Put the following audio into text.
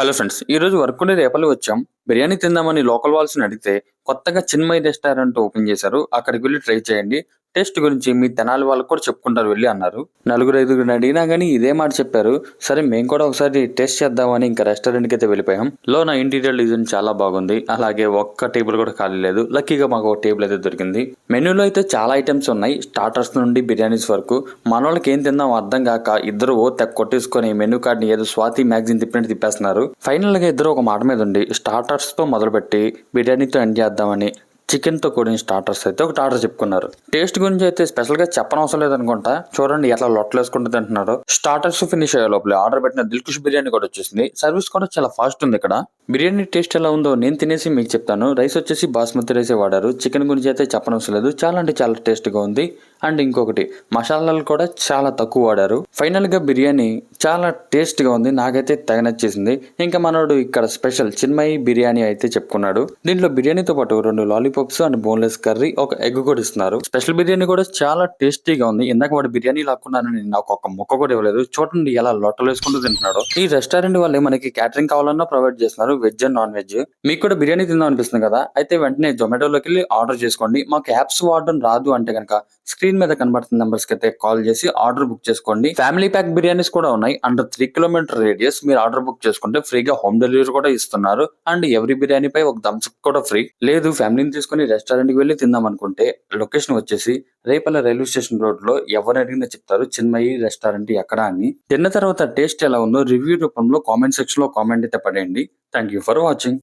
Hello friends ఈ రోజు work day Repalle వచ్చాం. బిర్యానీ తిందామని లోకల్ వాల్స్ అడిగితే కొత్తగా చిన్మయ్ రెస్టారెంట్ ఓపెన్ చేశారు. అక్కడికి వెళ్ళి ట్రై చేయండి. టేస్ట్ గురించి మీ తెనాలి వాళ్ళకు కూడా చెప్పుకుంటారు వెళ్ళి అన్నారు. నలుగురు ఐదుగురు అడిగినా కానీ ఇదే మాట చెప్పారు. సరే మేము కూడా ఒకసారి టేస్ట్ చేద్దామని ఇంకా రెస్టారెంట్కి అయితే వెళ్ళిపోయాం. లోన ఇంటీరియర్ డిజైన్ చాలా బాగుంది. అలాగే ఒక్క టేబుల్ కూడా ఖాళీ లేదు. లక్కీగా మాకు ఒక టేబుల్ అయితే దొరికింది. మెనూలో అయితే చాలా ఐటమ్స్ ఉన్నాయి. స్టార్టర్స్ నుండి బిర్యానీస్ వరకు. మన వాళ్ళకి ఏం తిందాం అర్థం కాక ఇద్దరు ఓ తెగ కొట్టేసుకొని మెనూ కార్డ్ని ఏదో స్వాతి మ్యాగజైన్ తిప్పినట్టు తిప్పేస్తున్నారు. ఫైనల్గా ఇద్దరు ఒక మాట మీద ఉండి స్టార్టర్స్తో మొదలుపెట్టి బిర్యానీతో ఎండ్ చేద్దామని చికెన్తో కూడిన స్టార్టర్స్ అయితే ఒకటి ఆర్డర్ చెప్పుకున్నారు. టేస్ట్ గురించి అయితే స్పెషల్గా చెప్పనవసరం లేదనుకుంటా. చూడండి ఎట్లా లొట్టలు వేసుకుంటూ తింటున్నారు స్టార్టర్స్ ఫినిష్ అయ్యే లోపల ఆర్డర్ పెట్టిన దిల్కుష్ బిర్యానీ కూడా వచ్చేసింది. సర్వీస్ కూడా చాలా ఫాస్ట్ ఉంది ఇక్కడ. బిర్యానీ టేస్ట్ ఎలా ఉందో నేను తినేసి మీకు చెప్తాను. రైస్ వచ్చేసి బాస్మతి రైసే వాడారు. చికెన్ గురించి అయితే చెప్పనవసరం లేదు. చాలా అంటే చాలా టేస్ట్గా ఉంది. అండ్ ఇంకొకటి మసాలాలు కూడా చాలా తక్కువ వాడారు. ఫైనల్గా బిర్యానీ చాలా టేస్ట్గా ఉంది నాకైతే తెగ నచ్చేసింది. ఇంకా మనోడు ఇక్కడ స్పెషల్ చిన్మయి బిర్యానీ అయితే చెప్పుకున్నాడు. దీంట్లో బిర్యానీతో పాటు రెండు లాలీపాప్స్ అండ్ బోన్లెస్ కర్రీ ఒక ఎగ్ కూడా ఇస్తున్నారు. స్పెషల్ బిర్యానీ కూడా చాలా టేస్టీగా ఉంది. ఇందాక వాడు బిర్యానీ లాక్కున్నానని నాకు ఒక ముక్క కూడా ఇవ్వలేదు. చూడండి ఎలా లొట్టలు వేసుకుంటూ తింటున్నాడు. ఈ రెస్టారెంట్ వాళ్ళే మనకి క్యాటరింగ్ కావాలన్నా ప్రొవైడ్ చేస్తున్నారు వెజ్ అండ్ నాన్ వెజ్. మీకు కూడా బిర్యానీ తిందాం అనిపిస్తుంది కదా? అయితే వెంటనే జొమాటోలోకి వెళ్ళి ఆర్డర్ చేసుకోండి. మాకు యాప్స్ వాడడం రాదు అంటే కనుక స్క్రీన్ మీద కనబడుతున్న నెంబర్స్కి అయితే కాల్ చేసి ఆర్డర్ బుక్ చేసుకోండి. ఫ్యామిలీ ప్యాక్ బిర్యానీస్ కూడా ఉన్నాయి. అండర్ త్రీ కిలోమీటర్ రేడియస్ మీరు ఆర్డర్ బుక్ చేసుకుంటే ఫ్రీగా హోమ్ డెలివరీ కూడా ఇస్తున్నారు. అండ్ ఎవరి బిర్యానీ పై ఒక థమ్స్ కూడా ఫ్రీ. లేదు ఫ్యామిలీని తీసుకుని రెస్టారెంట్కి వెళ్ళి తిందాం అనుకుంటే లొకేషన్ వచ్చేసి రేపల్ల రైల్వే స్టేషన్ రోడ్లో ఎవరు అడిగినా చెప్తారు. చిన్మయి రెస్టారెంట్ ఎక్కడ అని. తిన్న తర్వాత టేస్ట్ ఎలా ఉందో రివ్యూ రూపంలో కామెంట్ సెక్షన్లో కామెంట్ అయితే పడేయండి. Thank you for watching.